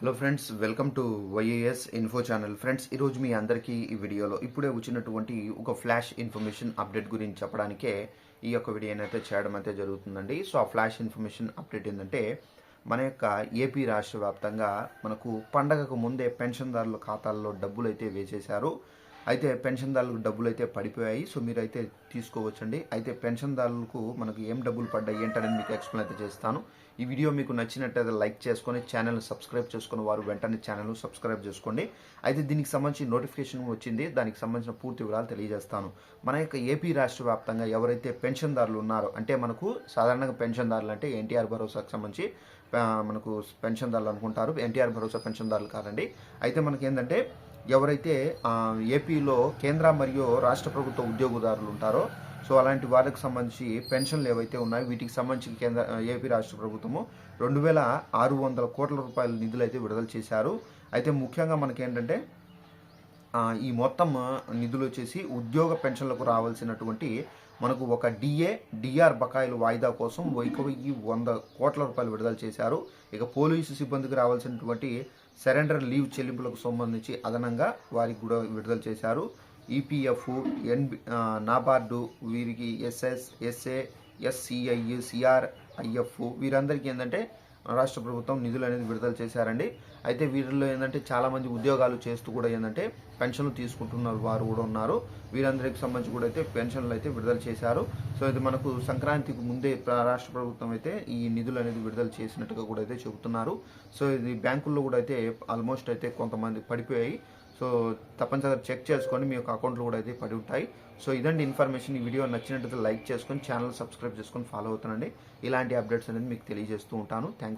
Hello friends welcome to YAS info channel friends ఈరోజు మీ అందరికీ ఈ వీడియోలో ఇప్పుడే వచ్చినటువంటి ఒక ఫ్లాష్ ఇన్ఫర్మేషన్ అప్డేట్ గురించి చెప్పడానికే ఈ యొక్క వీడియో అయితే చేయడం అయితే జరుగుతుందండి. సో ఆ ఫ్లాష్ ఇన్ఫర్మేషన్ అప్డేట్ ఏంటంటే మన యొక్క ఏపీ రాష్ట్ర వ్యాప్తంగా మనకు పండగకు ముందే పెన్షన్దారుల ఖాతాల్లో డబ్బులు అయితే వేసేశారు. అయితే పెన్షన్దారులకు డబ్బులు అయితే పడిపోయాయి. సో మీరు అయితే తీసుకోవచ్చండి. అయితే పెన్షన్దారులకు మనకు ఏం డబ్బులు పడ్డాయి ఏంటనేది మీకు ఎక్స్ప్లెయిన్ అయితే చేస్తాను. ఈ వీడియో మీకు నచ్చినట్టయితే లైక్ చేసుకొని ఛానల్ సబ్స్క్రైబ్ చేసుకుని వారు వెంటనే ఛానల్ సబ్స్క్రైబ్ చేసుకోండి. అయితే దీనికి సంబంధించి నోటిఫికేషన్ వచ్చింది. దానికి సంబంధించిన పూర్తి వివరాలు తెలియజేస్తాను. మన యొక్క ఏపీ రాష్ట్ర వ్యాప్తంగా ఎవరైతే పెన్షన్దారులు ఉన్నారో అంటే మనకు సాధారణంగా పెన్షన్దారులు అంటే ఎన్టీఆర్ భరోసాకు సంబంధించి మనకు పెన్షన్దారులు అనుకుంటారు. ఎన్టీఆర్ భరోసా పెన్షన్దారులు కాదండి. అయితే మనకి ఏంటంటే ఎవరైతే ఏపీ ఏపీలో కేంద్ర మరియు రాష్ట్ర ప్రభుత్వ ఉద్యోగదారులు ఉంటారో సో అలాంటి వారికి సంబంధించి పెన్షన్లు ఏవైతే ఉన్నాయో వీటికి సంబంధించి కేంద్ర ఏపీ రాష్ట్ర ప్రభుత్వము రెండు వేల ఆరు వందల కోట్ల రూపాయల నిధులు అయితే విడుదల చేశారు. అయితే ముఖ్యంగా మనకి ఏంటంటే ఈ మొత్తం నిధులు వచ్చేసి ఉద్యోగ పెన్షన్లకు రావాల్సినటువంటి మనకు ఒక డిఏ డిఆర్ బకాయిలు వాయిదా కోసం ఒక వెయ్యి వంద కోట్ల రూపాయలు విడుదల చేశారు. ఇక పోలీసు సిబ్బందికి రావాల్సినటువంటి సరెండర్ లీవ్ చెల్లింపులకు సంబంధించి అదనంగా వారికి కూడా విడుదల చేశారు. ఈపీఎఫ్ ఎన్బి నాబార్డు వీరికి ఎస్ఎస్ ఎస్ఏ ఎస్సిఐ సిఆర్ఐఎఫ్ వీరందరికీ ఏంటంటే రాష్ట్ర ప్రభుత్వం నిధులు అనేది విడుదల చేశారండి. అయితే వీరిలో ఏంటంటే చాలామంది ఉద్యోగాలు చేస్తూ కూడా ఏంటంటే పెన్షన్లు తీసుకుంటున్నారు వారు కూడా ఉన్నారు. వీరందరికి సంబంధించి కూడా అయితే పెన్షన్లు అయితే విడుదల చేశారు. సో ఇది మనకు సంక్రాంతికి ముందే రాష్ట్ర ప్రభుత్వం అయితే ఈ నిధులు అనేది విడుదల చేసినట్టుగా కూడా అయితే చెబుతున్నారు. సో ఇది బ్యాంకుల్లో కూడా అయితే ఆల్మోస్ట్ అయితే కొంతమంది పడిపోయాయి. సో తప్పనిసరిగా చెక్ చేసుకొని మీ యొక్క అకౌంట్లో కూడా అయితే పడి ఉంటాయి. సో ఇదండి ఇన్ఫర్మేషన్. ఈ వీడియో నచ్చినట్లయితే లైక్ చేసుకొని ఛానల్ సబ్స్క్రైబ్ చేసుకొని ఫాలో అవుతానండి. ఇలాంటి అప్డేట్స్ అనేది మీకు తెలియజేస్తూ ఉంటాను. Thanks